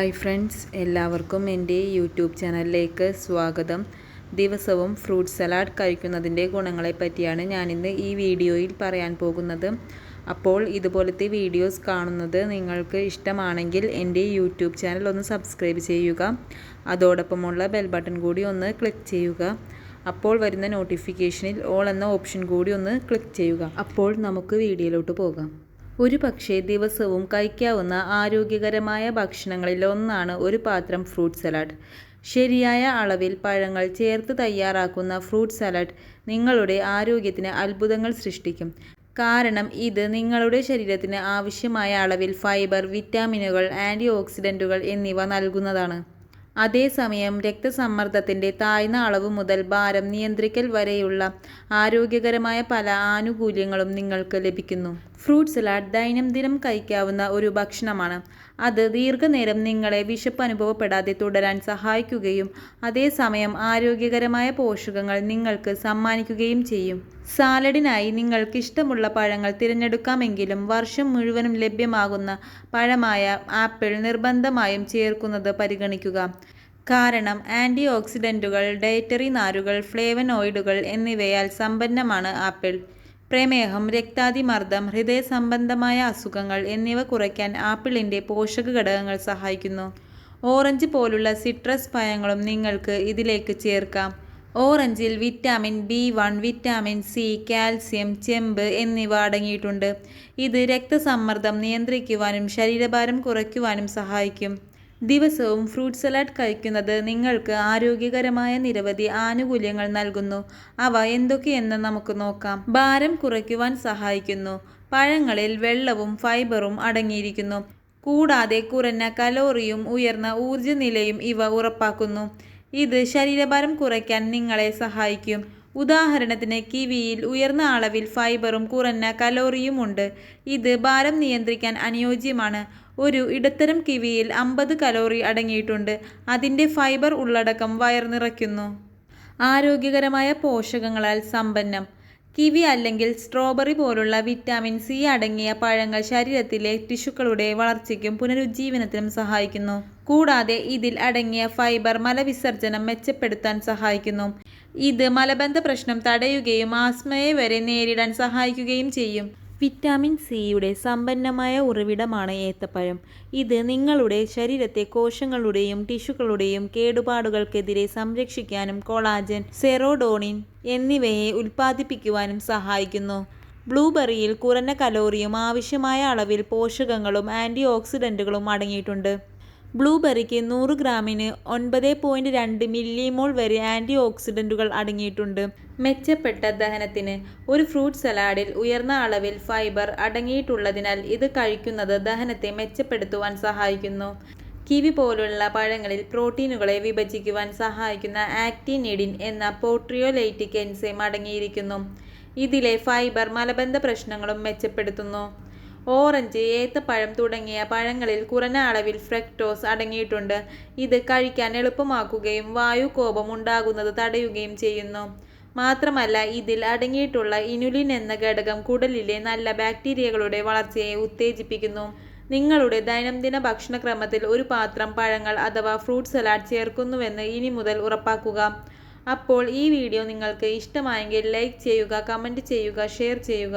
Hi friends എല്ലാവർക്കും എന്റെ YouTube ചാനലിലേക്ക് സ്വാഗതം. ദിവസവും ഫ്രൂട്ട് സലാഡ് കഴിക്കുന്നതിന്റെ ഗുണങ്ങളെ പറ്റിയാണ് ഞാനിന്ന് ഈ വീഡിയോയിൽ പറയാൻ പോകുന്നത്. അപ്പോൾ ഇതുപോലത്തെ വീഡിയോസ് കാണുന്നത് നിങ്ങൾക്ക് ഇഷ്ടമാണെങ്കിൽ എന്റെ യൂട്യൂബ് ചാനൽ ഒന്ന് സബ്സ്ക്രൈബ് ചെയ്യുക. അതോടൊപ്പമുള്ള ബെൽ ബട്ടൺ കൂടി ഒന്ന് ക്ലിക്ക് ചെയ്യുക. അപ്പോൾ വരുന്ന നോട്ടിഫിക്കേഷനിൽ ഓൾ എന്ന ഓപ്ഷൻ കൂടി ഒന്ന് ക്ലിക്ക് ചെയ്യുക. അപ്പോൾ നമുക്ക് വീഡിയോയിലോട്ട് പോകാം. ഒരു പക്ഷേ ദിവസവും കഴിക്കാവുന്ന ആരോഗ്യകരമായ ഭക്ഷണങ്ങളിൽ ഒന്നാണ് ഒരു പാത്രം ഫ്രൂട്ട് സലാഡ്. ശരിയായ അളവിൽ പഴങ്ങൾ ചേർത്ത് തയ്യാറാക്കുന്ന ഫ്രൂട്ട് സലാഡ് നിങ്ങളുടെ ആരോഗ്യത്തിന് അത്ഭുതങ്ങൾ സൃഷ്ടിക്കും. കാരണം ഇത് നിങ്ങളുടെ ശരീരത്തിന് ആവശ്യമായ അളവിൽ ഫൈബർ വിറ്റാമിനുകൾ ആന്റി ഓക്സിഡന്റുകൾ എന്നിവ നൽകുന്നതാണ്. അതേസമയം രക്തസമ്മർദ്ദത്തിന്റെ താഴ്ന്ന അളവ് മുതൽ ഭാരം നിയന്ത്രിക്കൽ വരെയുള്ള ആരോഗ്യകരമായ പല ആനുകൂല്യങ്ങളും നിങ്ങൾക്ക് ലഭിക്കുന്നു. ഫ്രൂട്ട് സലാഡ് ദൈനംദിനം കഴിക്കാവുന്ന ഒരു ഭക്ഷണമാണ്. അത് ദീർഘനേരം നിങ്ങളെ വിശപ്പ് അനുഭവപ്പെടാതെ തുടരാൻ സഹായിക്കുകയും അതേസമയം ആരോഗ്യകരമായ പോഷകങ്ങൾ നിങ്ങൾക്ക് സമ്മാനിക്കുകയും ചെയ്യും. സാലഡിനായി നിങ്ങൾക്ക് ഇഷ്ടമുള്ള പഴങ്ങൾ തിരഞ്ഞെടുക്കാമെങ്കിലും വർഷം മുഴുവനും ലഭ്യമാകുന്ന പഴമായ ആപ്പിൾ നിർബന്ധമായും ചേർക്കുന്നത് പരിഗണിക്കുക. കാരണം ആന്റി ഓക്സിഡന്റുകൾ ഡയറ്ററി നാരുകൾ ഫ്ലേവനോയിഡുകൾ എന്നിവയാൽ സമ്പന്നമാണ് ആപ്പിൾ. പ്രമേഹം രക്താതിമർദ്ദം ഹൃദയ സംബന്ധമായ അസുഖങ്ങൾ എന്നിവ കുറയ്ക്കാൻ ആപ്പിളിന്റെ പോഷക ഘടകങ്ങൾ സഹായിക്കുന്നു. ഓറഞ്ച് പോലുള്ള സിട്രസ് പഴങ്ങളും നിങ്ങൾക്ക് ഇതിലേക്ക് ചേർക്കാം. ഓറഞ്ചിൽ vitamin B one vitamin C calcium ചെമ്പ് എന്നിവ അടങ്ങിയിട്ടുണ്ട്. ഇത് രക്തസമ്മർദ്ദം നിയന്ത്രിക്കുവാനും ശരീരഭാരം കുറയ്ക്കുവാനും സഹായിക്കും. ദിവസവും ഫ്രൂട്ട് സലാഡ് കഴിക്കുന്നത് നിങ്ങൾക്ക് ആരോഗ്യകരമായ നിരവധി ആനുകൂല്യങ്ങൾ നൽകുന്നു. അവ എന്തൊക്കെയെന്ന് നമുക്ക് നോക്കാം. ഭാരം കുറയ്ക്കുവാൻ സഹായിക്കുന്നു. പഴങ്ങളിൽ വെള്ളവും ഫൈബറും അടങ്ങിയിരിക്കുന്നു. കൂടാതെ കുറഞ്ഞ കലോറിയും ഉയർന്ന ഊർജനിലയും ഇവ ഉറപ്പാക്കുന്നു. ഇത് ശരീരഭാരം കുറയ്ക്കാൻ നിങ്ങളെ സഹായിക്കും. ഉദാഹരണത്തിന് കിവിയിൽ ഉയർന്ന അളവിൽ ഫൈബറും കുറഞ്ഞ കലോറിയുമുണ്ട് ഇത് ഭാരം നിയന്ത്രിക്കാൻ അനുയോജ്യമാണ്. ഒരു ഇടത്തരം കിവിയിൽ അമ്പത് കലോറി അടങ്ങിയിട്ടുണ്ട്. അതിന്റെ ഫൈബർ ഉള്ളടക്കം വയർ നിറയ്ക്കുന്നു. ആരോഗ്യകരമായ പോഷകങ്ങളാൽ സമ്പന്നം. കിവി അല്ലെങ്കിൽ സ്ട്രോബെറി പോലുള്ള വിറ്റാമിൻ സി അടങ്ങിയ പഴങ്ങൾ ശരീരത്തിലെ ടിഷ്യൂക്കളുടെ വളർച്ചയ്ക്കും പുനരുജ്ജീവനത്തിനും സഹായിക്കുന്നു. കൂടാതെ ഇതിൽ അടങ്ങിയ ഫൈബർ മലവിസർജനം മെച്ചപ്പെടുത്താൻ സഹായിക്കുന്നു. ഇത് മലബന്ധ പ്രശ്നം തടയുകയും ആസ്മയെ വരെ നേരിടാൻ സഹായിക്കുകയും ചെയ്യും. വിറ്റാമിൻ സിയുടെ സമ്പന്നമായ ഉറവിടമാണ് ഏത്തപ്പഴം. ഇത് നിങ്ങളുടെ ശരീരത്തെ കോശങ്ങളുടെയും ടിഷ്യൂകളുടെയും കേടുപാടുകൾക്കെതിരെ സംരക്ഷിക്കാനും കൊളാജൻ സെറോഡോണിൻ എന്നിവയെ ഉൽപ്പാദിപ്പിക്കുവാനും സഹായിക്കുന്നു. ബ്ലൂബെറിയിൽ കുറഞ്ഞ കലോറിയും ആവശ്യമായ അളവിൽ പോഷകങ്ങളും ആന്റി ഓക്സിഡന്റുകളും അടങ്ങിയിട്ടുണ്ട്. ബ്ലൂബെറിക്ക് നൂറ് ഗ്രാമിന് ഒൻപത് പോയിന്റ് രണ്ട് മില്ലിമോൾ വരെ ആന്റി ഓക്സിഡന്റുകൾ അടങ്ങിയിട്ടുണ്ട്. മെച്ചപ്പെട്ട ദഹനത്തിന് ഒരു ഫ്രൂട്ട് സലാഡിൽ ഉയർന്ന അളവിൽ ഫൈബർ അടങ്ങിയിട്ടുള്ളതിനാൽ ഇത് കഴിക്കുന്നത് ദഹനത്തെ മെച്ചപ്പെടുത്തുവാൻ സഹായിക്കുന്നു. കിവി പോലുള്ള പഴങ്ങളിൽ പ്രോട്ടീനുകളെ വിഭജിക്കുവാൻ സഹായിക്കുന്ന ആക്ടിനിഡിൻ എന്ന പോട്രിയോലൈറ്റിക് എൻസൈം അടങ്ങിയിരിക്കുന്നു. ഇതിലെ ഫൈബർ മലബന്ധ പ്രശ്നങ്ങളും മെച്ചപ്പെടുത്തുന്നു. ഓറഞ്ച് ഏത്തപ്പഴം തുടങ്ങിയ പഴങ്ങളിൽ കുറഞ്ഞ അളവിൽ ഫ്രക്ടോസ് അടങ്ങിയിട്ടുണ്ട്. ഇത് കഴിക്കാൻ എളുപ്പമാക്കുകയും വായുകോപം ഉണ്ടാകുന്നത് തടയുകയും ചെയ്യുന്നു. മാത്രമല്ല ഇതിൽ അടങ്ങിയിട്ടുള്ള ഇനുലിൻ എന്ന ഘടകം കുടലിലെ നല്ല ബാക്ടീരിയകളുടെ വളർച്ചയെ ഉത്തേജിപ്പിക്കുന്നു. നിങ്ങളുടെ ദൈനംദിന ഭക്ഷണക്രമത്തിൽ ഒരു പാത്രം പഴങ്ങൾ അഥവാ ഫ്രൂട്ട് സലാഡ് ചേർക്കുന്നുവെന്ന് ഇനി മുതൽ ഉറപ്പാക്കുക. അപ്പോൾ ഈ വീഡിയോ നിങ്ങൾക്ക് ഇഷ്ടമായെങ്കിൽ ലൈക്ക് ചെയ്യുക കമന്റ് ചെയ്യുക ഷെയർ ചെയ്യുക.